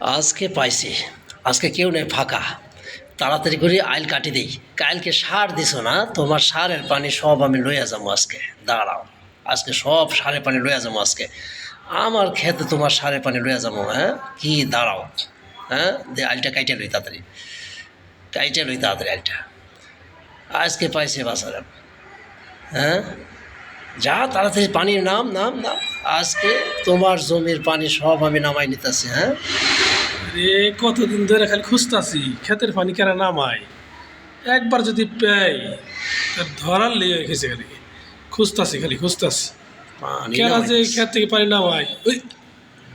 আজকে পাইছি। আজকে কেউ নেই ফাঁকা। তাড়াতাড়ি করে আইল কাটি দিই। কাইলকে সার দিছো না? তোমার সারের পানি সব আমি লইয়া যাব আজকে। দাঁড়াও। আজকে সব সারের পানি লইয়া যাব আজকে। আমার খেতে তোমার সারের পানি লইয়া যাব হ্যাঁ? কি দাঁড়াও। হ্যাঁ? দে আইলটা কাইটে লই তাড়াতাড়ি। কাইটে লই তাড়াতাড়ি আইলটা। আজকে পাইছে বাসার হ্যাঁ? যা তাড়াতাড়ি পানির নাম নাম নাম। আজকে তোমার জমির পানি সব আমি নামাই নিতেছি হ্যাঁ? রে কতদিন ধরে খালি খুঁজতাছি ক্ষেতের পানি কেনা নামাই? একবার যদি পেয়ে তার ধরার লেগে রেখেছে খালি। খুঁজতাছি খালি খুঁজতাছি। কেনা যে খেত ক্ষেত থেকে পানি নামাই? ওই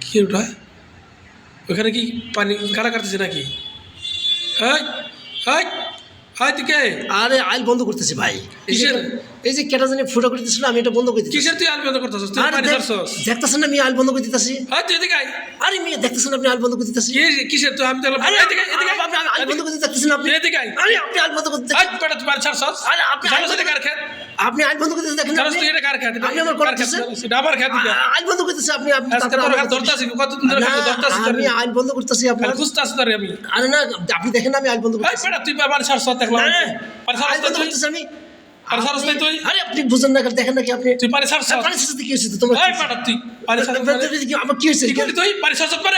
কি ওটা? ওখানে কি পানি কাটা কাটতেছে নাকি? হ্যাঁ এই! হাই তুই আরে আইল বন্ধ করতেছি ভাই। এই যে কিসের? এই যে কেটা জানি ফুটো করে দিছিল আমি এটা বন্ধ করে দিচ্ছি কিসের তুই আল বন্ধ করতেছিস? তুই পানি ধরছস? ছাড়ছস না আমি আইল বন্ধ করে দিতেছি? তুই এদিকে আই আরে মেয়ে দেখতেছেন আপনি আইল বন্ধ করে দিতেছি? কি- কিসের তুই? আমি তাহলে আরে এদিকে এদিকে। আপনি আইল বন্ধ করে না আপনি? এদিকে আই আরে আপনি আইল বন্ধ করে দিতেছেন। পেটা তুই পানি ছাড়ছস? আরে আপনি জানো সেটা কার ক্ষেত আপনি আইল বন্ধ করে দিতেছেন দেখেন জানোস আপনি এটা কার ক্ষেত আপনি আমার করতেছেন? জানোস? এটা আমার ক্ষেত এটা। বন্ধ করতেছি আপনি আপনি তারপরে আমার ধরতাছি কতদিন ধরে না, ধরতাছি আমি আইল বন্ধ করতেছি আপনার। খালি খুঁজতাছি তোরে আমি। আরে না আপনি দেখেন আমি আইল বন্ধ করতেছি। বেটা তুই পানি ছাড়ছস দেখলাম না, না, পানি আইল বন্ধ করতেছি আমি। পানি ছাড়ছস আপনি- তুই। আরে আপনি বুঝেন না দেখেন নাকি আপনি তুই কি হয়েছে? তোমার এই বেটা তুই কি আমার কি হয়েছে? তুই? পানি ছাড়ছস করে?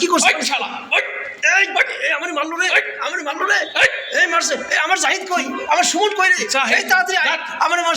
কি করছিস? শালা ওই এই আমার মারলো রে আমার মারলো রে। এই! এই মারছে। আমার জাহিদ কই? আমার সুমন কই রে? এই তাড়াতাড়ি আমার মার